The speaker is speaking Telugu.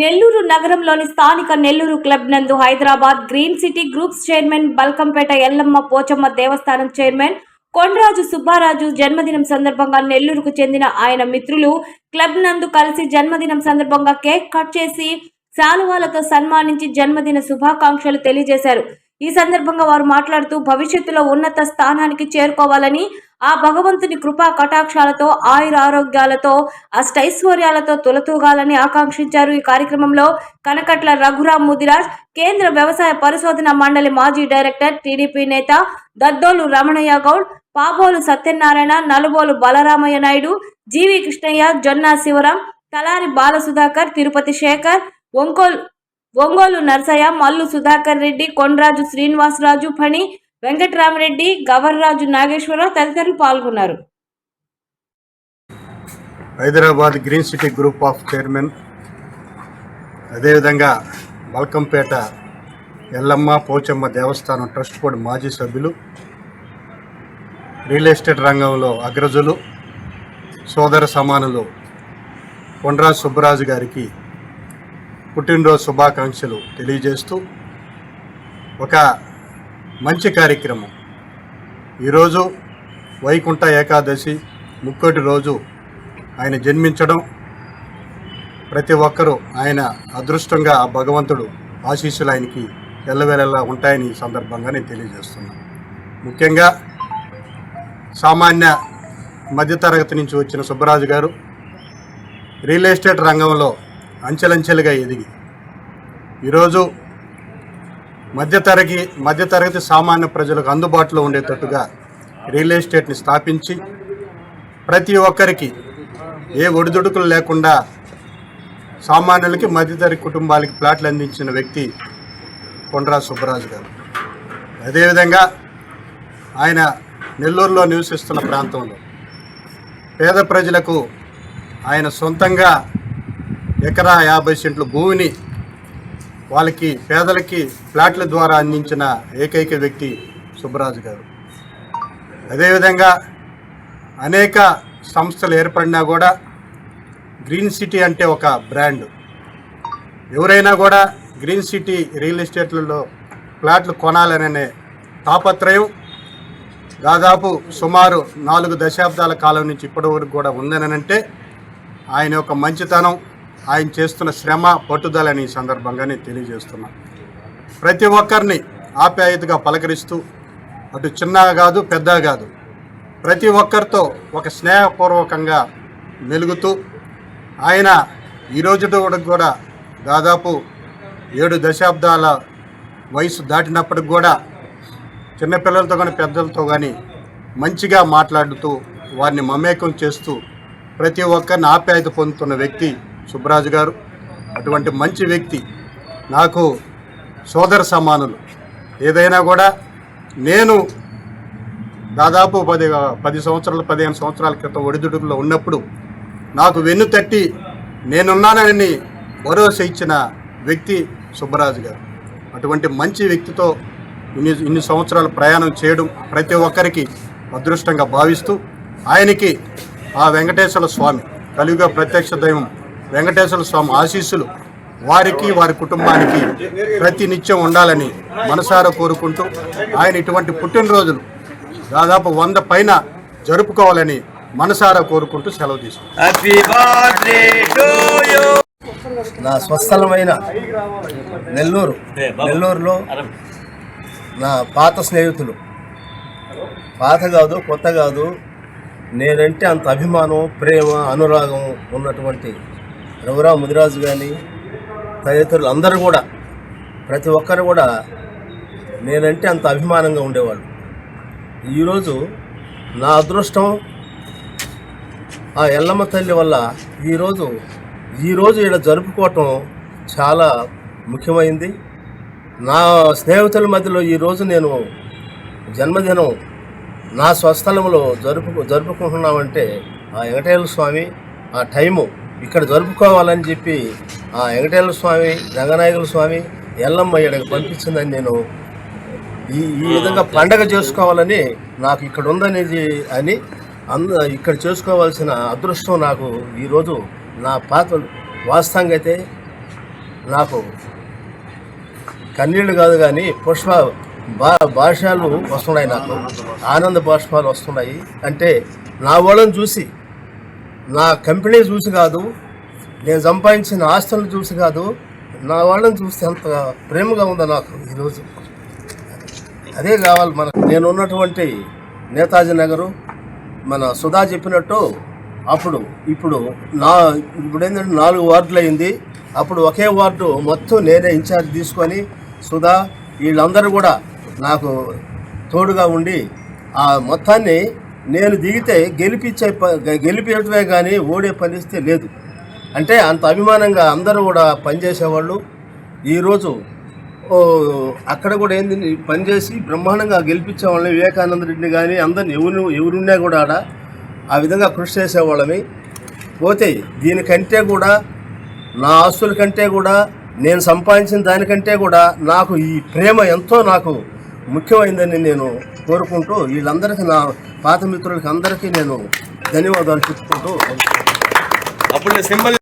నెల్లూరు నగరంలోని స్థానిక నెల్లూరు క్లబ్ నందు Hyderabad green city groups chairman Balkampet Yellamma Pochamma దేవస్థానం చైర్మన్ కొండరాజు సుబ్బారాజు జన్మదినం సందర్భంగా నెల్లూరుకు చెందిన ఆయన మిత్రులు క్లబ్ నందు కలిసి జన్మదినం సందర్భంగా కేక్ కట్ చేసి శాలువాలతో సన్మానించి జన్మదిన శుభాకాంక్షలు తెలియజేశారు. ఈ సందర్భంగా వారు మాట్లాడుతూ భవిష్యత్తులో ఉన్నత స్థానానికి చేరుకోవాలని ఆ భగవంతుని కృపా కటాక్షాలతో ఆయుర ఆరోగ్యాలతో అష్టైశ్వర్యాలతో తులతూగాలని ఆకాంక్షించారు. ఈ కార్యక్రమంలో కనకట్ల రఘురాం ముదిరాజ్ కేంద్ర వ్యవసాయ పరిశోధన మండలి మాజీ డైరెక్టర్ టీడీపీ నేత దద్దోలు రమణయ్య గౌడ్ పాబోలు సత్యనారాయణ నలుబోలు బలరామయ్య నాయుడు జీవి కృష్ణయ్య జొన్నా శివరాం తలారి బాలసుధాకర్ తిరుపతి శేఖర్ ఒంకోల్ ఒంగోలు నర్సయ్య మల్లు సుధాకర్ రెడ్డి కొండరాజు శ్రీనివాసరాజు ఫణి వెంకటరామరెడ్డి గవర్రాజు నాగేశ్వరరావు తదితరులు పాల్గొన్నారు. Hyderabad green city group of chairman అదేవిధంగా మల్కంపేట ఎల్లమ్మ పోచమ్మ దేవస్థానం ట్రస్ట్ బోర్డు మాజీ సభ్యులు రియల్ ఎస్టేట్ రంగంలో అగ్రజులు సోదర సమానులు కొండ్రా సుబ్బరాజు గారికి పుట్టినరోజు శుభాకాంక్షలు తెలియజేస్తూ ఒక మంచి కార్యక్రమం. ఈరోజు వైకుంఠ ఏకాదశి ముక్కోటి రోజు ఆయన జన్మించడం ప్రతి ఒక్కరూ ఆయన అదృష్టంగా ఆ భగవంతుడు ఆశీస్సులు ఆయనకి ఎల్లవేళలా ఉంటాయని ఈ సందర్భంగా నేను తెలియజేస్తున్నాను. ముఖ్యంగా సామాన్య మధ్యతరగతి నుంచి వచ్చిన సుబ్బరాజు గారు రియల్ ఎస్టేట్ రంగంలో అంచెలంచెలుగా ఎదిగి. ఈరోజు మధ్యతరగతి మధ్యతరగతి సామాన్య ప్రజలకు అందుబాటులో ఉండేటట్టుగా రియల్ ఎస్టేట్ని స్థాపించి ప్రతి ఒక్కరికి ఏ ఒడిదుడుకులు లేకుండా సామాన్యులకి మధ్యతరగతి కుటుంబాలకి ప్లాట్లు అందించిన వ్యక్తి కొండ్రా సుబ్బరాజు గారు. అదేవిధంగా ఆయన నెల్లూరులో నివసిస్తున్న ప్రాంతంలో పేద ప్రజలకు ఆయన సొంతంగా ఎకరా యాభై సెంట్ల భూమిని వాళ్ళకి పేదలకి ఫ్లాట్ల ద్వారా అందించిన ఏకైక వ్యక్తి సుబ్బరాజు గారు. అదేవిధంగా అనేక సంస్థలు ఏర్పడినా కూడా గ్రీన్ సిటీ అంటే ఒక బ్రాండ్. ఎవరైనా కూడా గ్రీన్ సిటీ రియల్ ఎస్టేట్లలో ఫ్లాట్లు కొనాలనే తాపత్రయం దాదాపు సుమారు నాలుగు దశాబ్దాల కాలం నుంచి ఇప్పటి వరకు కూడా ఉందనంటే ఆయన యొక్క మంచితనం ఆయన చేస్తున్న శ్రమ పట్టుదలని ఈ సందర్భంగా నేను ప్రతి ఒక్కరిని ఆప్యాయతగా పలకరిస్తూ అటు చిన్న కాదు పెద్ద కాదు ప్రతి ఒక్కరితో ఒక స్నేహపూర్వకంగా మెలుగుతూ ఆయన ఈ కూడా దాదాపు ఏడు దశాబ్దాల వయసు దాటినప్పటికి కూడా చిన్నపిల్లలతో కానీ పెద్దలతో కానీ మంచిగా మాట్లాడుతూ వారిని మమేకం చేస్తూ ప్రతి ఒక్కరిని ఆప్యాయత పొందుతున్న వ్యక్తి సుబ్బరాజు గారు అటువంటి మంచి వ్యక్తి నాకు సోదర సమానులు. ఏదైనా కూడా నేను దాదాపు పది పది సంవత్సరాలు పదిహేను సంవత్సరాల క్రితం ఒడిదుడుకులో ఉన్నప్పుడు నాకు వెన్ను తట్టి నేనున్నానని భరోసా ఇచ్చిన వ్యక్తి సుబ్బరాజు గారు. అటువంటి మంచి వ్యక్తితో ఇన్ని ఇన్ని సంవత్సరాలు ప్రయాణం చేయడం ప్రతి ఒక్కరికి అదృష్టంగా భావిస్తూ ఆయనకి ఆ వెంకటేశ్వర స్వామి కలియుగ ప్రత్యక్ష దైవం వెంకటేశ్వర స్వామి ఆశీస్సులు వారికి వారి కుటుంబానికి ప్రతి నిత్యం ఉండాలని మనసారా కోరుకుంటూ ఆయన ఇటువంటి పుట్టినరోజులు దాదాపు వంద పైన జరుపుకోవాలని మనసారా కోరుకుంటూ సెలవు తీసుకుంటాం యూ నా స్వస్థలమైన నెల్లూరు నెల్లూరులో నా పాత స్నేహితులు. పాత కాదు కొత్త కాదు నేనంటే అంత అభిమానం ప్రేమ అనురాగం ఉన్నటువంటి రఘురావు ముదిరాజు కానీ తదితరులు అందరూ కూడా ప్రతి ఒక్కరు కూడా నేనంటే అంత అభిమానంగా ఉండేవాళ్ళు. ఈరోజు నా అదృష్టం ఆ ఎల్లమ్మ తల్లి వల్ల ఈరోజు ఈరోజు ఇక్కడ జరుపుకోవటం చాలా ముఖ్యమైంది. నా స్నేహితుల మధ్యలో ఈరోజు నేను జన్మదినం నా స్వస్థలంలో జరుపు జరుపుకుంటున్నామంటే ఆ వెంకటేశ్వర స్వామి ఆ టైము ఇక్కడ జరుపుకోవాలని చెప్పి ఆ వెంకటేశ్వర స్వామి రంగనాయకుల స్వామి ఎల్లమ్మ ఇక్కడికి పంపించిందని నేను ఈ ఈ విధంగా పండగ చేసుకోవాలని నాకు ఇక్కడ ఉందనేది అని అంద ఇక్కడ చేసుకోవాల్సిన అదృష్టం నాకు ఈరోజు నా పాత్ర వాస్తవంగా అయితే నాకు కన్నీళ్ళు కాదు కానీ పుష్ప బా భాషలు వస్తున్నాయి నాకు. ఆనంద బాష్పాలు వస్తున్నాయి. అంటే నా వాళ్ళని చూసి నా కంపెనీ చూసి కాదు నేను సంపాదించిన ఆస్తులను చూసి కాదు నా వాళ్ళని చూస్తే అంత ప్రేమగా ఉందా నాకు ఈరోజు అదే కావాలి మనకు నేను ఉన్నటువంటి నేతాజీ నగరు మన సుధా చెప్పినట్టు అప్పుడు ఇప్పుడు నా ఇప్పుడు ఏంటంటే నాలుగు వార్డులు అయింది. అప్పుడు ఒకే వార్డు మొత్తం నేనే ఇన్ఛార్జ్ తీసుకొని సుధా వీళ్ళందరూ కూడా నాకు తోడుగా ఉండి ఆ మొత్తాన్ని నేను దిగితే గెలిపించే ప- కానీ ఓడే పరిస్థితి లేదు. అంటే అంత అభిమానంగా అందరూ కూడా పనిచేసేవాళ్ళు. ఈరోజు అక్కడ కూడా ఏంది పనిచేసి బ్రహ్మాండంగా గెలిపించే వాళ్ళని వివేకానంద రెడ్డిని కానీ అందరిని ఎవరు ఎవరున్నా కూడా ఆడ ఆ విధంగా కృషి చేసేవాళ్ళని పోతే దీనికంటే కూడా నా ఆస్తుల కంటే కూడా నేను సంపాదించిన దానికంటే కూడా నాకు ఈ ప్రేమ ఎంతో నాకు ముఖ్యమైందని నేను కోరుకుంటూ వీళ్ళందరికీ నా పాత మిత్రులకి అందరికీ నేను ధన్యవాదాలు చెప్పుకుంటూ అప్పుడు సింబల్